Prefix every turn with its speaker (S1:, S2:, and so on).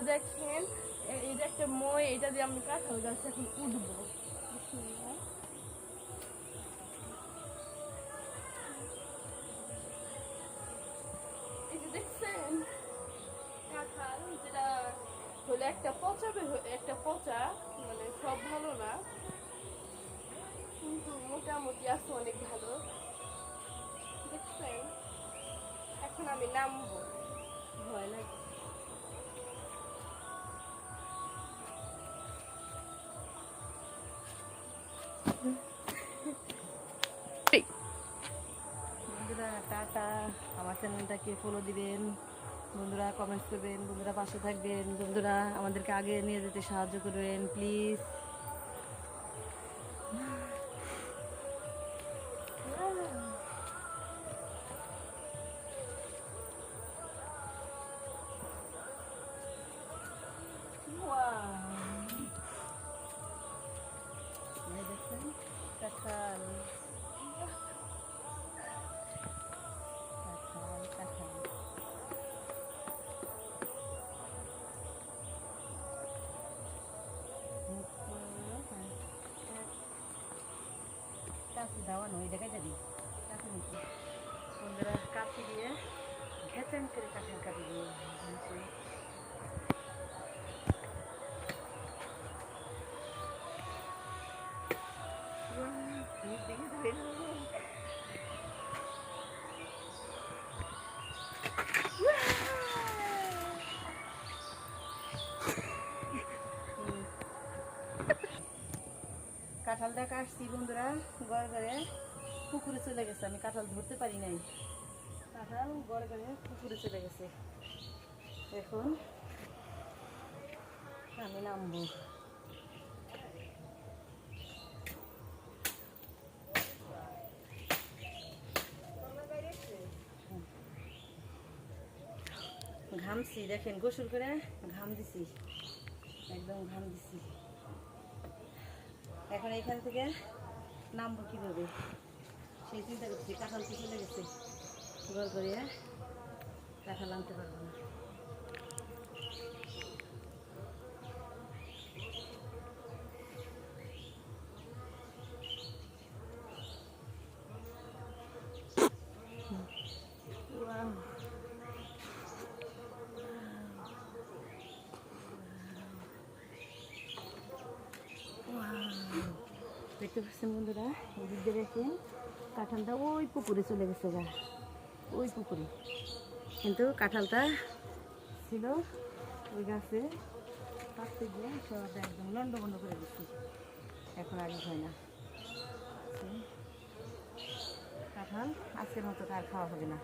S1: দেখেন, এ- এই যে একটা মই, এটা দিয়ে আমি কাঁঠাল গাছ এখন উঠবো। দেখছেন কাঁঠাল যেটা হলে একটা পচা একটা পচা মানে সব ভালো কিন্তু মোটামুটি আছে, অনেক ভালো। দেখছেন? এখন আমি নামবো। ভয় লাগে।
S2: চ্যানেলটাকে ফলো দিবেন। বন্ধুরা কমেন্টস করবেন, বন্ধুরা পাশে থাকবেন। বন্ধুরা আমাদেরকে আগে নিয়ে যেতে সাহায্য করবেন প্লিজ কাছে দেওয়া নয় জায়গায় যাবি? কাছে নিচ্ছি বন্ধুরা দিয়ে ঘেচেন করে কাঠের কাটি দিয়ে দেখে দেবেন কাঁঠালটা কাটছি বন্ধুরা। গড় গড়ে পুকুরে চলে গেছে। আমি কাঁঠাল ধরতে পারি নাই। কাঁঠাল গড় গড়ে পুকুরে চলে গেছে। এখন আমি নামবো। ঘামছি, দেখেন, গোসল করে ঘাম দিছি। একদম ঘাম দিছি। এখন এখান থেকে নামবো কীভাবে? সেই চিন্তা করছি, কাঁঠাল তো চলে গেছে? গড় করিয়ে কাঁঠাল আনতে পারব না। দেখতে পাচ্ছেন বন্ধুরা এই দিক দিয়ে দেখেন কাঁঠালটা ওই পুকুরে চলে গেছে গা, ওই পুকুরে। কিন্তু কাঁঠালটা ছিল ওই গাছে কাটতে গিয়ে সব একদম লন্ড বন্ধ করে দিচ্ছি। এখন আর হয় না। কাঁঠাল আজকের মতো আর খাওয়া হবে না।